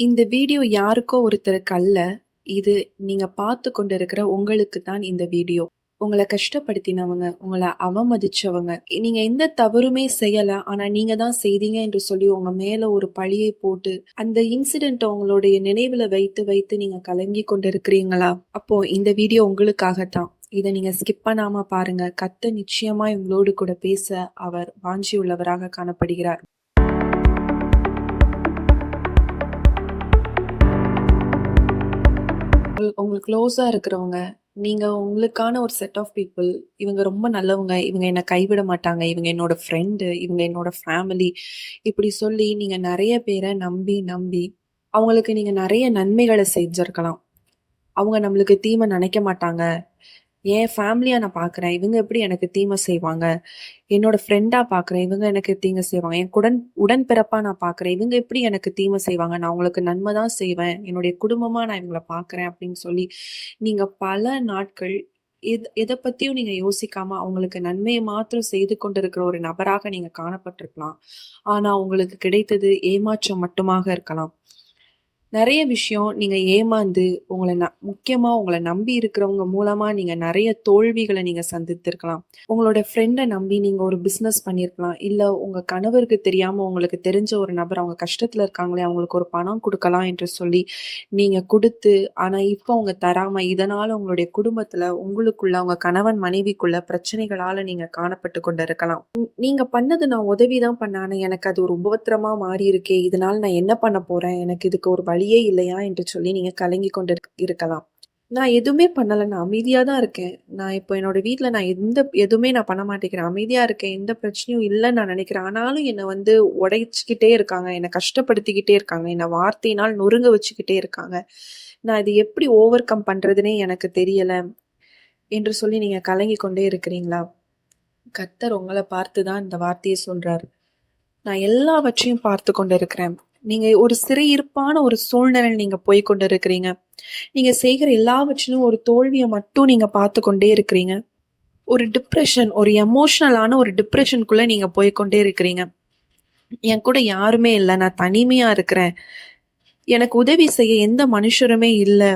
இந்த வீடியோ யாருக்கோ ஒருத்தருக்கு அல்ல. இது நீங்க பார்த்து கொண்டிருக்கிற உங்களுக்கு தான் இந்த வீடியோ. உங்களை கஷ்டப்படுத்தினவங்க, உங்களை அவமதிச்சவங்க, நீங்க எந்த தவறுமே செய்யல. ஆனா நீங்க தான் செய்தீங்க என்று சொல்லி உங்க மேல ஒரு பழியை போட்டு, அந்த இன்சிடென்ட் உங்களுடைய நினைவுல வைத்து வைத்து நீங்க கலங்கிக் கொண்டிருக்கிறீங்களா? அப்போ இந்த வீடியோ உங்களுக்காக தான். நீங்க ஸ்கிப் பண்ணாம பாருங்க. கத்த நிச்சயமா உங்களோடு கூட பேச அவர் வாஞ்சியுள்ளவராக காணப்படுகிறார். உங்கள் உங்களுக்கு க்ளோஸாக இருக்கிறவங்க, நீங்கள் உங்களுக்கான ஒரு செட் ஆஃப் பீப்புள் இவங்க ரொம்ப நல்லவங்க. இவங்க என்னை கைவிட மாட்டாங்க. இவங்க என்னோட ஃப்ரெண்டு. இவங்க என்னோட ஃபேமிலி. இப்படி சொல்லி நீங்கள் நிறைய பேரை நம்பி, நம்பி அவங்களுக்கு நீங்கள் நிறைய நன்மைகளை செஞ்சுருக்கலாம் அவங்க நம்மளுக்கு தீமை நினைக்க மாட்டாங்க. என் ஃபேமிலியாக நான் பார்க்குறேன். இவங்க எப்படி எனக்கு தீமை செய்வாங்க? என்னோட ஃப்ரெண்டாக பார்க்குறேன். இவங்க எனக்கு தீமை செய்வாங்க. என் குடன் உடன்பிறப்பாக நான் பார்க்குறேன். இவங்க எப்படி எனக்கு தீமை செய்வாங்க? நான் அவங்களுக்கு நன்மை தான் செய்வேன். என்னுடைய குடும்பமாக நான் இவங்கள பார்க்குறேன் அப்படின்னு சொல்லி, நீங்கள் பல நாட்கள் எது எதை பற்றியும் நீங்கள் யோசிக்காமல் அவங்களுக்கு நன்மையை மாத்திரம் செய்து கொண்டிருக்கிற ஒரு நபராக நீங்கள் காணப்பட்டிருக்கலாம். ஆனால் உங்களுக்கு கிடைத்தது ஏமாற்றம் மட்டுமாக இருக்கலாம். நிறைய விஷயம் நீங்கள் ஏமாந்து, உங்களை ந முக்கியமாக உங்களை நம்பி இருக்கிறவங்க மூலமாக நீங்கள் நிறைய தோல்விகளை நீங்கள் சந்தித்திருக்கலாம். உங்களோட ஃப்ரெண்டை நம்பி நீங்கள் ஒரு பிஸ்னஸ் பண்ணியிருக்கலாம். இல்லை உங்கள் கணவருக்கு தெரியாமல் உங்களுக்கு தெரிஞ்ச ஒரு நபர் அவங்க கஷ்டத்தில் இருக்காங்களே, அவங்களுக்கு ஒரு பணம் கொடுக்கலாம் என்று சொல்லி நீங்கள் கொடுத்து ஆனால் இப்போ அவங்க தராமல் இதனால் உங்களுடைய குடும்பத்தில் உங்களுக்குள்ள, உங்கள் கணவன் மனைவிக்குள்ள பிரச்சனைகளால் நீங்கள் காணப்பட்டு கொண்டு இருக்கலாம் நீங்கள் பண்ணது நான் உதவி தான் பண்ணேன். எனக்கு அது ஒரு உபத்திரமா மாறியிருக்கே! இதனால் நான் என்ன பண்ண போகிறேன் எனக்கு இதுக்கு ஒரு வழி வழியே இல்லையா? என்று சொல்லி நீங்க கலங்கி கொண்டு இருக்கலாம். நான் எதுவுமே பண்ணல. நான் அமைதியா தான் இருக்கேன். நான் இப்போ என்னோட வீட்டில் நான் எந்த எதுவுமே நான் பண்ண மாட்டேங்கிறேன். அமைதியா இருக்கேன். எந்த பிரச்சனையும் இல்லைன்னு நான் நினைக்கிறேன் ஆனாலும் என்னை வந்து உடைச்சிக்கிட்டே இருக்காங்க. என்னை கஷ்டப்படுத்திக்கிட்டே இருக்காங்க. என்னை வார்த்தையினால் நொறுங்க வச்சுக்கிட்டே இருக்காங்க. நான் இது எப்படி ஓவர் கம் பண்றதுன்னே எனக்கு தெரியலை என்று சொல்லி நீங்க கலங்கி கொண்டே இருக்கிறீங்களா? கத்தர் உங்களை பார்த்து தான் இந்த வார்த்தையை சொல்றாரு. நான் எல்லாவற்றையும் பார்த்து கொண்டிருக்கிறேன். நீங்க ஒரு சிறையிருப்பான ஒரு சூழ்நிலை நீங்க போய் கொண்டிருக்கிறீங்க. நீங்க செய்கிற எல்லாவற்றிலும் ஒரு தோல்வியை மட்டும் நீங்க பார்த்து கொண்டே இருக்கிறீங்க. ஒரு டிப்ரெஷன் ஒரு எமோஷனலான ஒரு டிப்ரஷனுக்குள்ள நீங்க போய் கொண்டே இருக்கிறீங்க. என் கூட யாருமே இல்லை நான் தனிமையா இருக்கிறேன். எனக்கு உதவி செய்ய எந்த மனுஷருமே இல்லை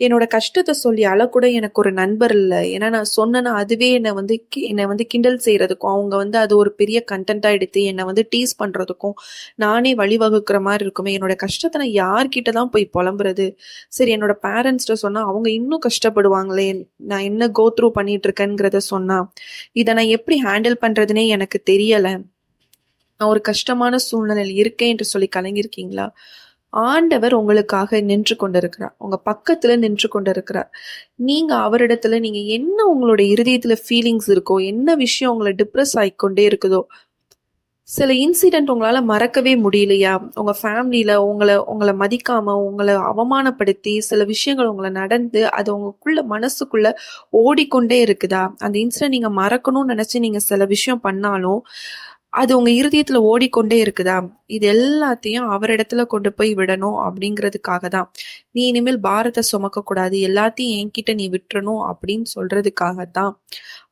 என்னோட கஷ்டத்தை சொல்லி அழக்கூட எனக்கு ஒரு நண்பர் இல்லை ஏன்னா நான் சொன்னேன்னா அதுவே என்னை வந்து கி வந்து கிண்டல் செய்கிறதுக்கும் அவங்க வந்து அது ஒரு பெரிய கண்டென்ட்டாக எடுத்து என்னை வந்து டீஸ் பண்ணுறதுக்கும் நானே வழிவகுக்கிற மாதிரி இருக்குமே! என்னோட கஷ்டத்தை நான் யார்கிட்ட தான் போய் புலம்புறது சரி என்னோட பேரண்ட்ஸ்கிட்ட சொன்னால் அவங்க இன்னும் கஷ்டப்படுவாங்களே! நான் என்ன கோ த்ரூ பண்ணிட்டு இருக்கேங்கிறத சொன்னா, இதை நான் எப்படி ஹேண்டில் பண்ணுறதுனே எனக்கு தெரியலை நான் ஒரு கஷ்டமான சூழ்நிலையில் இருக்கேன் என்று சொல்லி கலங்கியிருக்கீங்களா? ஆண்டவர் உங்களுக்காக நின்று கொண்டிருக்கிறார். உங்க பக்கத்துல நின்று கொண்டிருக்கிறார். நீங்க அவரிடத்துல நீங்க என்ன உங்களோட இருதயத்துல ஃபீலிங்ஸ் இருக்கோ, என்ன விஷயம் உங்களை டிப்ரெஸ் ஆகிக்கொண்டே இருக்குதோ, சில இன்சிடென்ட் உங்களால மறக்கவே முடியலையா? உங்க ஃபேமிலியில் உங்களை உங்களை மதிக்காம, உங்களை அவமானப்படுத்தி, சில விஷயங்கள் உங்களை நடந்து, அது உங்களுக்குள்ள மனசுக்குள்ள ஓடிக்கொண்டே இருக்குதா? அந்த இன்சிடென்ட் நீங்க மறக்கணும்னு நினச்சி நீங்க சில விஷயம் பண்ணாலும், அது உங்க இருதயத்துல ஓடிக்கொண்டே இருக்குதா? இது எல்லாத்தையும் அவரிடத்துல கொண்டு போய் விடணும் அப்படிங்கிறதுக்காக தான். நீ இனிமேல் பாரத்த சுமக்கக்கூடாது. எல்லாத்தையும் என்கிட்ட நீ விட்டுறணும் அப்படின்னு சொல்றதுக்காக தான்,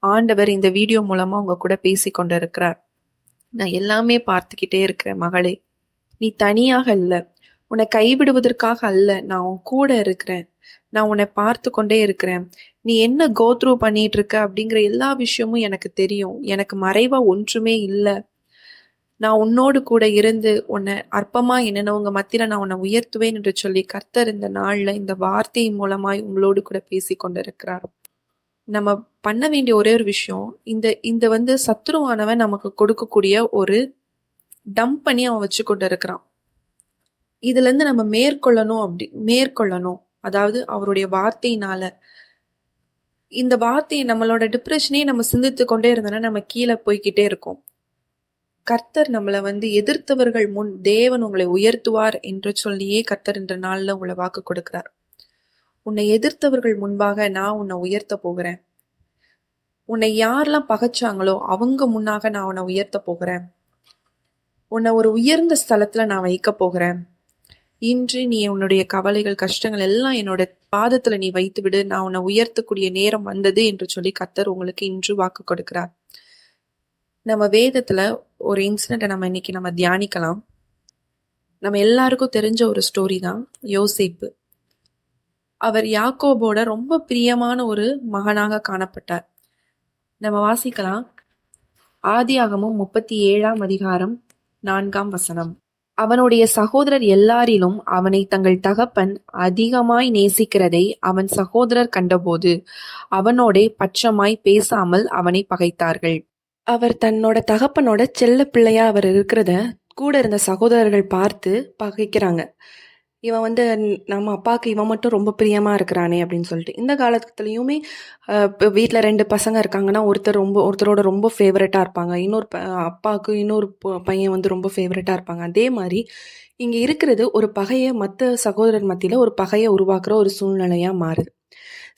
ஆண்டவர் இந்த வீடியோ மூலமா உங்க கூட பேசிக் கொண்டிருக்கிறார். நான் எல்லாமே பார்த்துக்கிட்டே இருக்கிறேன் மகளே! நீ தனியாக இல்ல. உன்னை கைவிடுவதற்காக அல்ல. நான் உன் கூட இருக்கிறேன். நான் உன்னை பார்த்து கொண்டே இருக்கிறேன். நீ என்ன கோத்ரூ பண்ணிட்டு இருக்க அப்படிங்கிற எல்லா விஷயமும் எனக்கு தெரியும். எனக்கு மறைவா ஒன்றுமே இல்லை நான் உன்னோடு கூட இருந்து உன்னை அற்பமா என்னென்னவங்க மத்தியில நான் உன்னை உயர்த்துவேன் என்று சொல்லி கர்த்தர் இந்த நாள்ல இந்த வார்த்தை மூலமாய் உங்களோடு கூட பேசி கொண்டிருக்கிறார். நம்ம பண்ண வேண்டிய ஒரே ஒரு விஷயம், இந்த இந்த வந்து சத்துருவானவன் நமக்கு கொடுக்கக்கூடிய ஒரு டம்ப் பண்ணி அவன் வச்சு கொண்டு இருக்கிறான். இதுலருந்து நம்ம மேற்கொள்ளணும் அப்படி மேற்கொள்ளணும். அதாவது அவருடைய வார்த்தையினால. இந்த வார்த்தையை நம்மளோட டிப்ரெஷனே நம்ம சிந்தித்து கொண்டே இருந்தோம்னா, நம்ம கீழே போய்க்கிட்டே இருக்கோம். கர்த்தர் நம்மளை வந்து எதிர்த்தவர்கள் முன் தேவன் உங்களை உயர்த்துவார் என்று சொல்லியே கர்த்தர் இந்த நாள்ல உங்களை வாக்கு கொடுக்கிறார். உன்னை எதிர்த்தவர்கள் முன்பாக நான் உன்னை உயர்த்த போகிறேன். உன்னை யாரெல்லாம் பகைச்சாங்களோ அவங்க முன்னாக நான் உன்னை உயர்த்த போகிறேன். உன்னை ஒரு உயர்ந்த ஸ்தலத்துல நான் வைக்க போகிறேன். இன்று நீ உன்னுடைய கவலைகள், கஷ்டங்கள் எல்லாம் என்னோட பாதத்துல நீ வைத்து விடு. நான் உன்னை உயர்த்தக்கூடிய நேரம் வந்தது என்று சொல்லி கர்த்தர் உங்களுக்கு இன்று வாக்கு கொடுக்கிறார். நம்ம வேதத்துல ஒரு இன்சிடென்ட்ட நம்ம இன்னைக்கு நம்ம தியானிக்கலாம். நம்ம எல்லாருக்கும் தெரிஞ்ச ஒரு ஸ்டோரி தான் யோசிப்பு. அவர் யாக்கோபோட ரொம்ப பிரியமான ஒரு மகனாக காணப்பட்டார். நம்ம வாசிக்கலாம். ஆதியாகமும் முப்பத்தி ஏழாம் அதிகாரம் நான்காம் வசனம். அவனுடைய சகோதரர் எல்லாரிலும் அவனை தங்கள் தகப்பன் அதிகமாய் நேசிக்கிறதை அவன் சகோதரர் கண்டபோது அவனோடே பட்சமாய் பேசாமல் அவனை பகைத்தார்கள். அவர் தன்னோட தகப்பனோட செல்ல பிள்ளையா அவர் இருக்கிறத கூட இருந்த சகோதரர்கள் பார்த்து பகைக்கிறாங்க. இவன் வந்து நம்ம அப்பாவுக்கு இவன் மட்டும் ரொம்ப பிரியமாக இருக்கிறானே அப்படின்னு சொல்லிட்டு. இந்த காலத்துலேயுமே இப்போ வீட்டில் ரெண்டு பசங்க இருக்காங்கன்னா ஒருத்தர் ரொம்ப ஒருத்தரோட ரொம்ப ஃபேவரட்டாக இருப்பாங்க. இன்னொரு ப- அப்பாவுக்கு இன்னொரு பையன் வந்து ரொம்ப ஃபேவரட்டாக இருப்பாங்க. அதே மாதிரி இங்கே இருக்கிறது ஒரு பகையை மற்ற சகோதரர் மத்தியில் ஒரு பகையை உருவாக்குற ஒரு சூழ்நிலையாக மாறுது.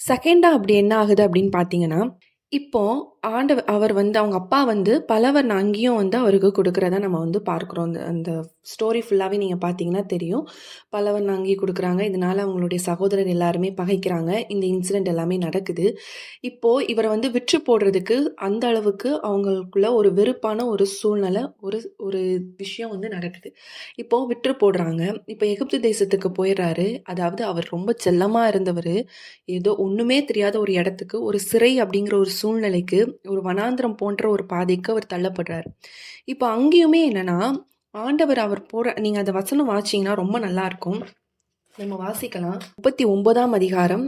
செகண்டாக அப்படி என்ன ஆகுது அப்படின்னு பார்த்தீங்கன்னா இப்போ ஆண்டவர் அவர் வந்து அவங்க அப்பா வந்து பலவர் அங்கேயும் வந்து அவருக்கு கொடுக்குறத நம்ம வந்து பார்க்குறோம். அந்த அந்த ஸ்டோரி ஃபுல்லாகவே நீங்கள் பார்த்தீங்கன்னா தெரியும். பலவர் நாங்கி கொடுக்குறாங்க. இதனால அவங்களுடைய சகோதரர் எல்லாருமே பகைக்கிறாங்க. இந்த இன்சிடெண்ட் எல்லாமே நடக்குது. இப்போது இவரை வந்து விற்று போடுறதுக்கு அந்த அளவுக்கு அவங்களுக்குள்ள ஒரு வெறுப்பான ஒரு சூழ்நிலை ஒரு ஒரு விஷயம் வந்து நடக்குது. இப்போது விற்று போடுறாங்க. இப்போ எகிப்து தேசத்துக்கு போயிடுறாரு. அதாவது அவர் ரொம்ப செல்லமாக இருந்தவர். ஏதோ ஒன்றுமே தெரியாத ஒரு இடத்துக்கு ஒரு சிறை அப்படிங்கிற ஒரு சூழ்நிலைக்கு ஒரு வனாந்திரம் போன்ற ஒரு பாதைக்கு அவர் தள்ளப்படுறார். இப்போ அங்கேயுமே என்னன்னா ஆண்டவர் அவர் போகிற நீங்கள் அந்த வசனம் வாசிச்சீங்கன்னா ரொம்ப நல்லா இருக்கும் நம்ம வாசிக்கலாம். முப்பத்தி ஒன்பதாம் அதிகாரம்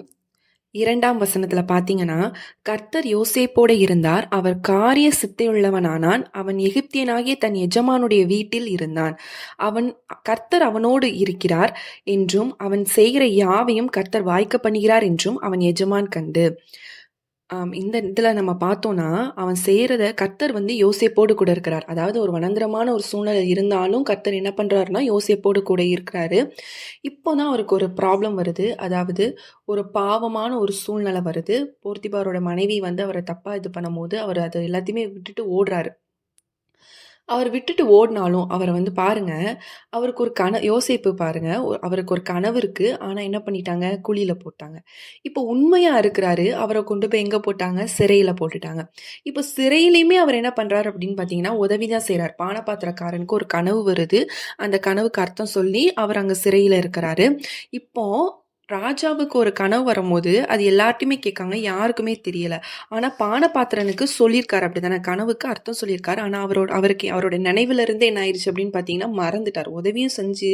இரண்டாம் வசனத்தில் பார்த்தீங்கன்னா கர்த்தர் யோசேப்போடு இருந்தார் அவர் காரிய சித்தையுள்ளவனானான் அவன் எகிப்தியனாகிய தன் எஜமானுடைய வீட்டில் இருந்தான். அவன் கர்த்தர் அவனோடு இருக்கிறார் என்றும் அவன் செய்கிற யாவையும் கர்த்தர் வாய்க்க பண்ணுகிறார் என்றும் அவன் எஜமான் கண்டு. ஆம், இந்த இதில் நம்ம பார்த்தோம்னா அவன் செய்கிறத கர்த்தர் வந்து யோசேப்போடு கூட இருக்கிறார். அதாவது ஒரு வனந்திரமான ஒரு சூழ்நிலை இருந்தாலும் கர்த்தர் என்ன பண்ணுறாருன்னா யோசேப்போடு கூட இருக்கிறாரு. இப்போ தான் அவருக்கு ஒரு ப்ராப்ளம் வருது. அதாவது ஒரு பாவமான ஒரு சூழ்நிலை வருது. போர்த்திபாரோட மனைவி வந்து அவரை தப்பாக இது பண்ணும்போது அவர் அதை எல்லாத்தையுமே விட்டுட்டு ஓடுறாரு. அவர் விட்டுட்டு ஓடினாலும் அவரை வந்து பாருங்க. அவருக்கு ஒரு கன யோசிப்பு பாருங்க. ஒ- அவருக்கு ஒரு கனவு இருக்கு. ஆனா என்ன பண்ணிட்டாங்க? குழியில போட்டாங்க. இப்போ உண்மையா இருக்கிறாரு. அவரை கொண்டு போய் எங்க போட்டாங்க? சிறையில போட்டுட்டாங்க. இப்போ சிறையிலையுமே அவர் என்ன பண்றாரு அப்படின்னு பாத்தீங்கன்னா உதவிதான் செய்றார். பானபாத்திரக்காரனுக்கு ஒரு கனவு வருது. அந்த கனவுக்கு அர்த்தம் சொல்லி அவர் அங்க சிறையில இருக்கிறாரு. இப்போ ராஜாவுக்கு ஒரு கனவு வரும்போது அது எல்லார்ட்டையுமே கேட்காங்க யாருக்குமே தெரியல. ஆனால் பானபாத்திரனுக்கு சொல்லியிருக்காரு அப்படிதானே கனவுக்கு அர்த்தம் சொல்லியிருக்காரு. ஆனால் அவரோட அவருக்கு அவரோட நினைவுல என்ன ஆயிடுச்சு அப்படின்னு பார்த்தீங்கன்னா மறந்துட்டார். உதவியும் செஞ்சு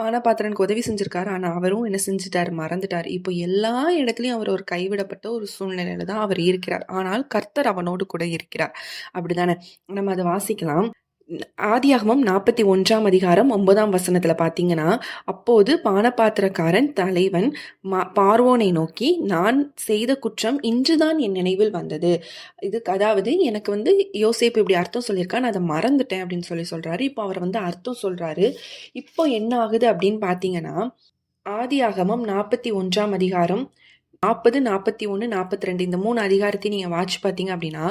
பானபாத்திரனுக்கு உதவி செஞ்சிருக்காரு. ஆனால் அவரும் என்ன செஞ்சுட்டார் மறந்துட்டார். இப்போ எல்லா இடத்துலையும் அவர் ஒரு கைவிடப்பட்ட ஒரு சூழ்நிலையில தான் அவர் இருக்கிறார். ஆனால் கர்த்தர் அவனோடு கூட இருக்கிறார். அப்படிதானே? நம்ம அதை வாசிக்கலாம். ஆதியாகமம் நாற்பத்தி ஒன்றாம் அதிகாரம் ஒன்பதாம் வசனத்தில் பார்த்தீங்கன்னா அப்போது பானபாத்திரக்காரன் தலைவன் மா- பார்வோனை நோக்கி நான் செய்த குற்றம் இன்றுதான் என் நினைவில் வந்தது. இதுக்கு அதாவது எனக்கு வந்து யோசிப்பு இப்படி அர்த்தம் சொல்லியிருக்கா நான் அதை மறந்துட்டேன் அப்படின்னு சொல்லி சொல்கிறாரு இப்போ அவர் வந்து அர்த்தம் சொல்கிறாரு இப்போ என்ன ஆகுது அப்படின்னு பார்த்தீங்கன்னா ஆதியாகமம் நாற்பத்தி ஒன்றாம் அதிகாரம் நாற்பது நாற்பத்தி ஒன்று நாற்பத்தி ரெண்டு இந்த மூணு அதிகாரத்தையும் நீங்கள் வாட்ச் பார்த்தீங்க அப்படின்னா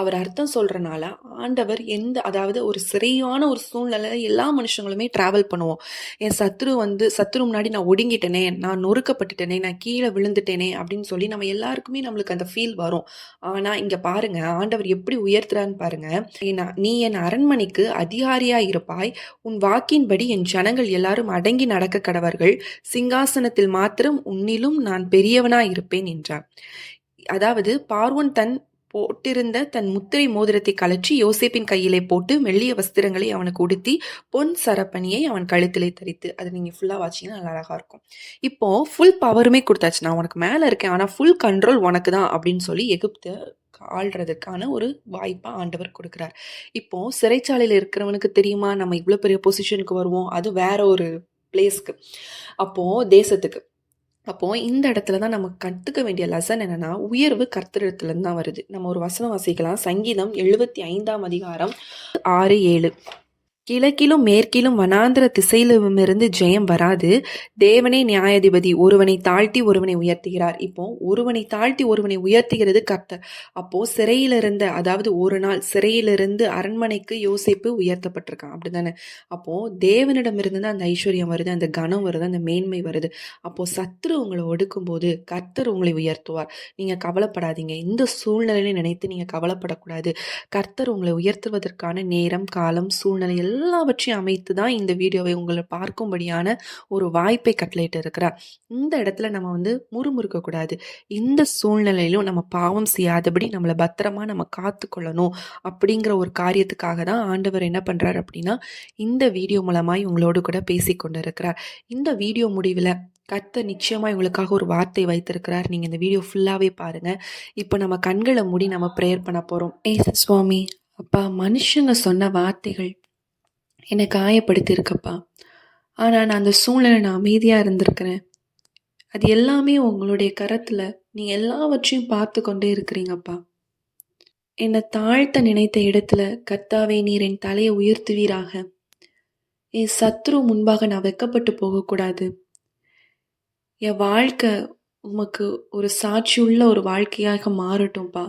அவர் அர்த்தம் சொல்கிறனால ஆண்டவர் எந்த அதாவது ஒரு சிறையான ஒரு சூழ்நிலையில் எல்லா மனுஷங்களுமே ட்ராவல் பண்ணுவோம். என் சத்ரு வந்து சத்ரு முன்னாடி நான் ஒடுங்கிட்டேனே நான் நொறுக்கப்பட்டுட்டேனே நான் கீழே விழுந்துட்டேனே அப்படின்னு சொல்லி நம்ம எல்லாருக்குமே நம்மளுக்கு அந்த ஃபீல் வரும். ஆனால் இங்கே பாருங்கள் ஆண்டவர் எப்படி உயர்த்துறான்னு பாருங்கள் நீ என் அரண்மனைக்கு அதிகாரியாக இருப்பாய். உன் வாக்கின்படி என் ஜனங்கள் எல்லாரும் அடங்கி நடக்க கடவர்கள். சிங்காசனத்தில் மாத்திரம் உன்னிலும் நான் பெரியவனா இருப்பேன் என்றார் அதாவது பார்வோன் தன் போட்டிருந்த தன் முத்திரை மோதிரத்தை கழற்றி யோசேப்பின் கையிலே போட்டு மெல்லிய வஸ்திரங்களை அவனுக்கு உடுத்தி பொன் சரப்பணியை அவன் கழுத்திலே தரித்து அதை நீங்க ஃபுல்லா வாச்சிங்கன்னா நல்லா அழகா இருக்கும். இப்போ ஃபுல் பவருமே கொடுத்தாச்சு. நான் உனக்கு மேல இருக்கேன் ஆனா ஃபுல் கண்ட்ரோல் உனக்கு தான் அப்படின்னு சொல்லி எகிப்த ஆள்றதுக்கான ஒரு வாய்ப்பா ஆண்டவர் கொடுக்கிறார். இப்போ சிறைச்சாலையில் இருக்கிறவனுக்கு தெரியுமா? நம்ம இவ்வளவு பெரிய பொசிஷனுக்கு வருவோம். அது வேற ஒரு பிளேஸ்க்கு அப்போ தேசத்துக்கு. அப்போ இந்த இடத்துல தான் நம்ம கற்றுக்க வேண்டிய லெசன் என்னன்னா உயர்வு கர்த்தரிடத்துல இருந்து தான் வருது. நம்ம ஒரு வசனம் வாசிக்கலாம். சங்கீதம் எழுபத்தி ஐந்தாம் அதிகாரம் ஆறு ஏழு. கிழக்கிலும் மேற்கிலும் வனாந்திர திசையிலுமிருந்து ஜெயம் வராது. தேவனே நியாயாதிபதி ஒருவனை தாழ்த்தி ஒருவனை உயர்த்துகிறார். இப்போ ஒருவனை தாழ்த்தி ஒருவனை உயர்த்துகிறது கர்த்தர். அப்போ சிறையில இருந்த அதாவது ஒரு நாள் சிறையிலிருந்து அரண்மனைக்கு யோசிப்பு உயர்த்தப்பட்டிருக்கான். அப்படிதானே அப்போ தேவனிடமிருந்து தான் அந்த ஐஸ்வர்யம் வருது அந்த கனம் வருது அந்த மேன்மை வருது. அப்போ சத்ரு உங்களை ஒடுக்கும்போது கர்த்தர் உங்களை உயர்த்துவார். நீங்க கவலைப்படாதீங்க. இந்த சூழ்நிலையில நினைத்து நீங்க கவலைப்படக்கூடாது. கர்த்தர் உங்களை உயர்த்துவதற்கான நேரம் காலம் சூழ்நிலை எல்லாவற்றையும் அமைத்து தான் இந்த வீடியோவை உங்களை பார்க்கும்படியான ஒரு வாய்ப்பை கட்டளையிட்டு இருக்கிறார் இந்த இடத்துல நம்ம வந்து முறுமுறுக்க கூடாது. இந்த சூழ்நிலையிலும் நம்ம பாவம் செய்யாதபடி நம்மளை பத்திரமா நம்ம காத்துக்கொள்ளணும் அப்படிங்கிற ஒரு காரியத்துக்காக தான் ஆண்டவர் என்ன பண்ணுறார் அப்படின்னா இந்த வீடியோ மூலமாய் உங்களோடு கூட பேசி கொண்டு இருக்கிறார் இந்த வீடியோ முடிவில் கத்த நிச்சயமாக உங்களுக்காக ஒரு வார்த்தை வைத்திருக்கிறார். நீங்கள் இந்த வீடியோ ஃபுல்லாகவே பாருங்கள் இப்போ நம்ம கண்களை மூடி நம்ம ப்ரேயர் பண்ண போகிறோம் ஏசு சுவாமி அப்பா மனுஷங்க சொன்ன வார்த்தைகள் என்னை காயப்படுத்தியிருக்கப்பா. ஆனால் நான் அந்த சூழ்நிலை நான் அமைதியாக இருந்திருக்கிறேன். அது எல்லாமே உங்களுடைய கரத்தில் நீ எல்லாவற்றையும் பார்த்து கொண்டே இருக்கிறீங்கப்பா. என்னை தாழ்த்த நினைத்த இடத்துல கர்த்தாவே நீர் என் தலையை உயர்த்துவீராக. என் சத்ரு முன்பாக நான் வெக்கப்பட்டு போகக்கூடாது. என் வாழ்க்கை உமக்கு ஒரு சாட்சியுள்ள ஒரு வாழ்க்கையாக மாறட்டும்ப்பா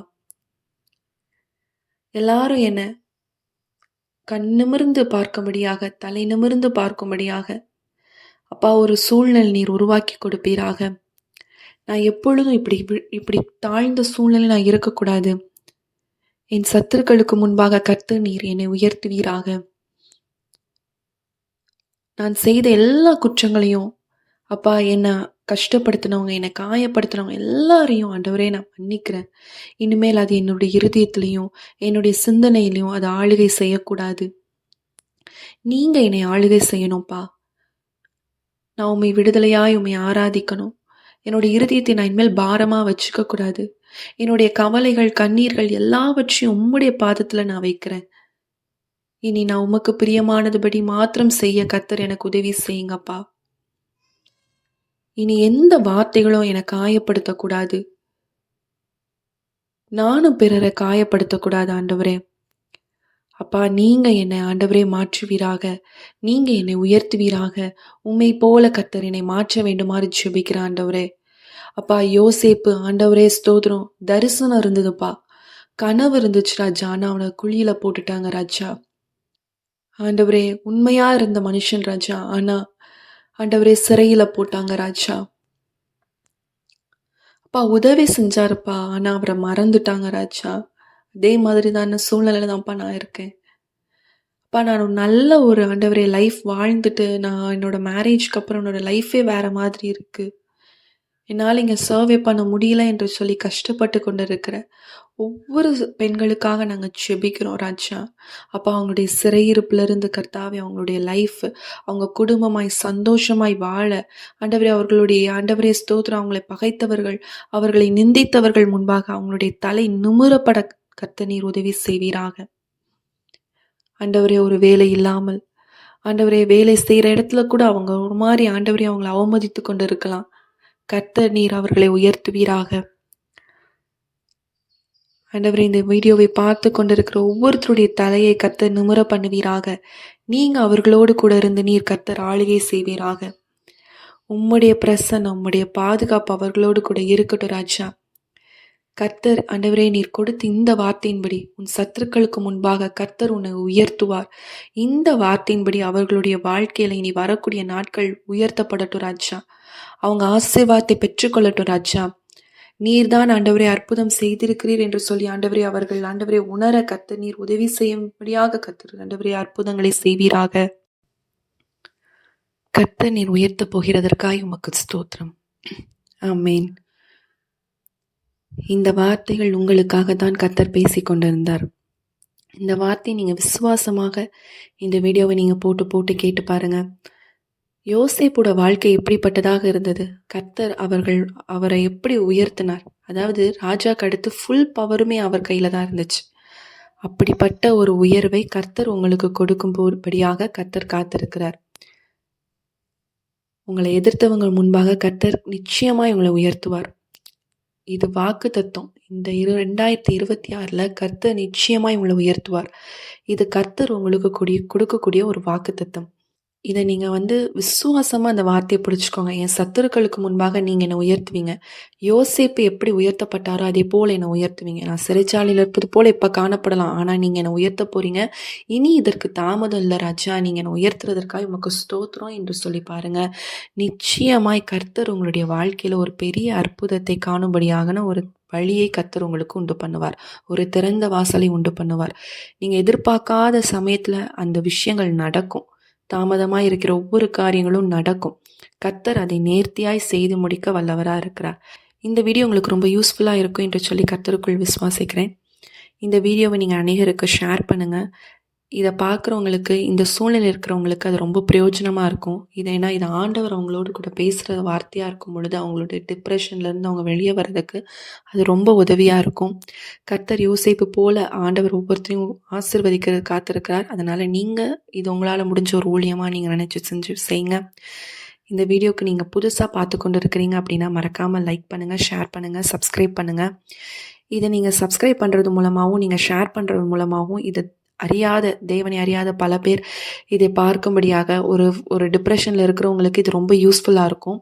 எல்லாரும் என்னை கண் நிமிர்ந்து பார்க்கும்படியாக தலை நிமிர்ந்து பார்க்கும்படியாக. அப்பா ஒரு சூழ்நிலை நீர் உருவாக்கி கொடுப்பீராக. நான் எப்பொழுதும் இப்படி இப்படி தாழ்ந்த சூழ்நிலை நான் இருக்கக்கூடாது. என் சத்துருக்களுக்கு முன்பாக கத்து நீர் என்னை உயர்த்துவீராக. நான் செய்த எல்லா குற்றங்களையும் அப்பா என்னை கஷ்டப்படுத்தினவங்க என்னை காயப்படுத்தினவங்க எல்லாரையும் ஆண்டவரே நான் மன்னிக்கிறேன். இனிமேல் அது என்னுடைய இருதயத்துலேயும் என்னுடைய சிந்தனையிலையும் அது ஆளுகை செய்யக்கூடாது. நீங்கள் என்னை ஆளுகை செய்யணும்ப்பா நான் உண்மை விடுதலையாய் உண்மை ஆராதிக்கணும். என்னுடைய இருதயத்தை நான் இனிமேல் பாரமாக வச்சுக்கக்கூடாது. என்னுடைய கவலைகள் கண்ணீர்கள் எல்லாவற்றையும் உம்முடைய பாதத்தில் நான் வைக்கிறேன். இனி நான் உமக்கு பிரியமானதுபடி மாத்திரம் செய்ய கத்தர் எனக்கு உதவி செய்யுங்கப்பா. இனி எந்த வார்த்தைகளும் என்னை காயப்படுத்தக்கூடாது. நானும் பிறரை காயப்படுத்தக்கூடாது ஆண்டவரே. அப்பா நீங்கள் என்னை ஆண்டவரே மாற்றுவீராக. நீங்கள் என்னை உயர்த்துவீராக. உம்மை போல கத்தர் என்னை மாற்ற வேண்டுமாறு ஜெபிக்கிற ஆண்டவரே. அப்பா யோசேப்பு ஆண்டவரே ஸ்தோத்திரம். தரிசனம் இருந்ததுப்பா. கனவு இருந்துச்சு ராஜா ஆனா அவனை குழியில போட்டுட்டாங்க ராஜா. ஆண்டவரே உண்மையா இருந்த மனுஷன் ராஜா. ஆனா ஆண்டவரே சிறையில் போட்டாங்க ராஜா. அப்பா உதவி செஞ்சாருப்பா ஆனால் அவரை மறந்துட்டாங்க ராஜா. அதே மாதிரி தான் சூழ்நிலையில தான்ப்பா நான் இருக்கேன். அப்பா நான் ஒரு நல்ல ஒரு ஆண்டவரே லைஃப் வாழ்ந்துட்டு நான் என்னோட மேரேஜ்க்கு அப்புறம் என்னோட லைஃபே வேற மாதிரி இருக்குது என்னால் இங்கே சர்வே பண்ண முடியல என்று சொல்லி கஷ்டப்பட்டு கொண்டு இருக்கிற ஒவ்வொரு பெண்களுக்காக நாங்கள் ஜெபிக்கிறோம் ராஜா. அப்போ அவங்களுடைய சிறையிருப்பிலிருந்து கர்த்தாவே அவங்களுடைய லைஃப் அவங்க குடும்பமாய் சந்தோஷமாய் வாழ. ஆண்டவரே அவர்களுடைய ஆண்டவரே ஸ்தோத்திரம். அவங்களை பகைத்தவர்கள் அவர்களை நிந்தித்தவர்கள் முன்பாக அவங்களுடைய தலை நிமிரப்பட கர்த்த நீர் உதவி செய்வீராக. ஆண்டவரே ஒரு வேலை இல்லாமல் ஆண்டவரே வேலை செய்கிற இடத்துல கூட அவங்க ஒரு மாதிரி ஆண்டவரே அவங்களை அவமதித்து கொண்டு இருக்கலாம் கர்த்த நீர் அவர்களை உயர்த்துவீராக. ஆண்டவர் இந்த வீடியோவை பார்த்து கொண்டிருக்கிற ஒவ்வொருத்தருடைய தலையை கர்த்தர் நிமிர பண்ணுவீராக. நீங்க அவர்களோடு கூட இருந்து நீர் கர்த்தர் ஆளுகை செய்வீராக. உம்முடைய பிரசன்னம் உம்முடைய பாதுகாப்பு அவர்களோடு கூட இருக்கட்டும் ராஜா. கர்த்தர் ஆண்டவரே நீர் கொடுத்த இந்த வார்த்தையின்படி உன் சத்துருக்களுக்கு முன்பாக கர்த்தர் உன்னை உயர்த்துவார். இந்த வார்த்தையின்படி அவர்களுடைய வாழ்க்கையில இனி வரக்கூடிய நாட்கள் உயர்த்தப்படட்டும் ராஜா. அவங்க ஆசீர்வாதத்தை பெற்றுக்கொள்ளட்டும் ராஜா. நீர்தான் ஆண்டவரே அற்புதம் செய்திருக்கிறீர் என்று சொல்லி ஆண்டவரே அவர்கள் ஆண்டவரே உணர கத்து நீர் உதவி செய்யும்படியாக கத்து ஆண்டவரே அற்புதங்களை செய்வீராக. கர்த்தர் நீர் உயர்த்தப் போகிறதற்காய் உமக்கு ஸ்தோத்திரம். ஆமேன். இந்த வார்த்தைகள் உங்களுக்காக தான் கத்தர் பேசிக் கொண்டிருந்தார் இந்த வார்த்தை நீங்கள் விசுவாசமாக இந்த வீடியோவை நீங்கள் போட்டு போட்டு கேட்டு பாருங்கள் யோசேப்போட வாழ்க்கை எப்படிப்பட்டதாக இருந்தது? கர்த்தர் அவர்கள் அவரை எப்படி உயர்த்தினார்? அதாவது ராஜாக்கு அடுத்து ஃபுல் பவருமே அவர் கையில் தான் இருந்துச்சு. அப்படிப்பட்ட ஒரு உயர்வை கர்த்தர் உங்களுக்கு கொடுக்கும்படியாக கர்த்தர் காத்திருக்கிறார். உங்களை எதிர்த்தவங்க முன்பாக கர்த்தர் நிச்சயமாய் உங்களை உயர்த்துவார். இது வாக்கு தத்துவம். இந்த இரு ரெண்டாயிரத்தி இருபத்தி ஆறில் கர்த்தர் நிச்சயமாய் உங்களை உயர்த்துவார். இது கர்த்தர் உங்களுக்கு கூடிய கொடுக்கக்கூடிய ஒரு வாக்கு தத்துவம். இதை நீங்கள் வந்து விசுவாசமாக அந்த வார்த்தையை பிடிச்சிக்கோங்க என் சத்துருக்களுக்கு முன்பாக நீங்கள் என்னை உயர்த்துவீங்க. யோசிப்பு எப்படி உயர்த்தப்பட்டாரோ, அதே போல் என்னை உயர்த்துவீங்க. நான் சிறைச்சாலையில் இருப்பது போல் இப்போ காணப்படலாம். ஆனால் நீங்கள் என்னை உயர்த்தப் போகிறீங்க இனி இதற்கு தாமதம் இல்லை ராஜா. நீங்கள் என்னை உயர்த்துறதற்காக உமக்கு ஸ்தோத்திரம் என்று சொல்லி பாருங்க. நிச்சயமாய் கர்த்தர் உங்களுடைய வாழ்க்கையில் ஒரு பெரிய அற்புதத்தை காணும்படியாகன ஒரு வழியை கத்தர் உங்களுக்கு உண்டு பண்ணுவார். ஒரு திறந்த வாசலை உண்டு பண்ணுவார். நீங்கள் எதிர்பார்க்காத சமயத்தில் அந்த விஷயங்கள் நடக்கும். தாமதமாக இருக்கிற ஒவ்வொரு காரியங்களும் நடக்கும். கர்த்தர் அதை நேர்த்தியாய் செய்து முடிக்க வல்லவராக இருக்கிறார். இந்த வீடியோ உங்களுக்கு ரொம்ப யூஸ்ஃபுல்லாக இருக்கும் என்று சொல்லி கர்த்தருக்குள் விசுவாசிக்கிறேன். இந்த வீடியோவை நீங்கள் அநேகருக்கு ஷேர் பண்ணுங்கள் இதை பார்க்குறவங்களுக்கு, இந்த சூழ்நிலை இருக்கிறவங்களுக்கு அது ரொம்ப பிரயோஜனமாக இருக்கும். இதை ஏன்னா இது ஆண்டவர் அவங்களோடு கூட பேசுகிற வார்த்தையாக இருக்கும் பொழுது, அவங்களுடைய டிப்ரெஷன்லேருந்து அவங்க வெளியே வர்றதுக்கு அது ரொம்ப உதவியாக இருக்கும். கர்த்தர் யோசிப்பு போல் ஆண்டவர் ஒவ்வொருத்தரையும் ஆசிர்வதிக்கிறது காத்திருக்கிறார். அதனால் நீங்கள் இது உங்களால் முடிஞ்ச ஒரு ஊழியமாக நீங்கள் நினச்சி செஞ்சு செய்யுங்க. இந்த வீடியோக்கு நீங்கள் புதுசாக பார்த்து கொண்டு இருக்கிறீங்க அப்படின்னா மறக்காமல் லைக் பண்ணுங்கள் ஷேர் பண்ணுங்கள் சப்ஸ்கிரைப் பண்ணுங்கள் இதை நீங்கள் சப்ஸ்கிரைப் பண்ணுறது மூலமாகவும் நீங்கள் ஷேர் பண்ணுறது மூலமாகவும் இதை அறியாத தேவனை அறியாத பல பேர் இதை பார்க்கும்படியாக ஒரு ஒரு டிப்ரெஷனில் இருக்கிறவங்களுக்கு இது ரொம்ப யூஸ்ஃபுல்லாக இருக்கும்.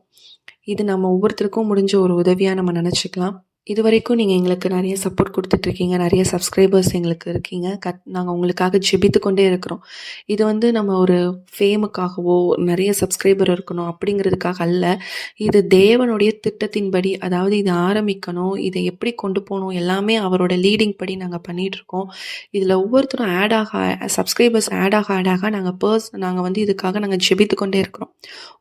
இது நம்ம ஒவ்வொருத்தருக்கும் முடிஞ்ச ஒரு உதவியாக நம்ம நினச்சிக்கலாம் இதுவரைக்கும் நீங்கள் எங்களுக்கு நிறைய சப்போர்ட் கொடுத்துட்ருக்கீங்க நிறைய சப்ஸ்கிரைபர்ஸ் எங்களுக்கு இருக்கீங்க. கத் நாங்கள் உங்களுக்காக ஜெபித்து கொண்டே இருக்கிறோம். இது வந்து நம்ம ஒரு ஃபேமுக்காகவோ, நிறைய சப்ஸ்கிரைபர் இருக்கணும் அப்படிங்கிறதுக்காக அல்ல. இது தேவனுடைய திட்டத்தின்படி அதாவது இதை ஆரம்பிக்கணும். இதை எப்படி கொண்டு போகணும் எல்லாமே அவரோட லீடிங் படி நாங்கள் பண்ணிகிட்ருக்கோம் இதில் ஒவ்வொருத்தரும் ஆட் ஆக சப்ஸ்கிரைபர்ஸ் ஆட் ஆக ஆட் ஆக நாங்கள் பர்ஸ் நாங்கள் வந்து இதுக்காக நாங்கள் ஜெபித்து கொண்டே இருக்கிறோம்.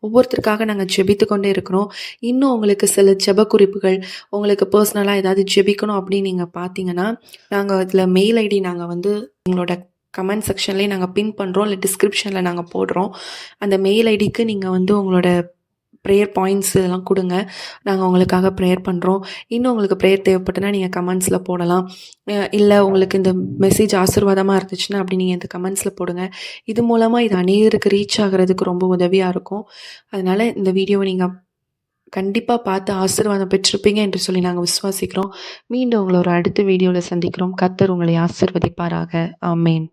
ஒவ்வொருத்தருக்காக நாங்கள் ஜெபித்து கொண்டே இருக்கிறோம். இன்னும் உங்களுக்கு சில ஜெப குறிப்புகள், உங்களுக்கு பர்சனலாக ஏதாவது ஜெபிக்கணும் அப்படின்னு நீங்கள் பார்த்தீங்கன்னா, நாங்கள் இதில் மெயில் ஐடி நாங்கள் வந்து உங்களோட கமெண்ட் செக்ஷன்லேயே நாங்கள் பின் பண்ணுறோம் இல்லை டிஸ்கிரிப்ஷனில் நாங்கள் போடுறோம். அந்த மெயில் ஐடிக்கு நீங்கள் வந்து உங்களோட ப்ரேயர் பாயிண்ட்ஸ் இதெல்லாம் கொடுங்க நாங்கள் உங்களுக்காக ப்ரேயர் பண்ணுறோம் இன்னும் உங்களுக்கு ப்ரேயர் தேவைப்பட்டுனா நீங்கள் கமெண்ட்ஸில் போடலாம். இல்லை உங்களுக்கு இந்த மெசேஜ் ஆசீர்வாதமாக இருந்துச்சுன்னா அப்படி நீங்கள் இந்த கமெண்ட்ஸில் போடுங்க. இது மூலமாக இது அநேகருக்கு ரீச் ஆகிறதுக்கு ரொம்ப உதவியாக இருக்கும். அதனால் இந்த வீடியோவை நீங்கள் கண்டிப்பாக பார்த்து ஆசீர்வாதம் பெற்றிருப்பீங்க என்று சொல்லி நாங்கள் விசுவாசிக்கிறோம். மீண்டும் உங்களை ஒரு அடுத்த வீடியோவில் சந்திக்கிறோம். கர்த்தர் உங்களை ஆசீர்வதிப்பாராக. ஆமேன்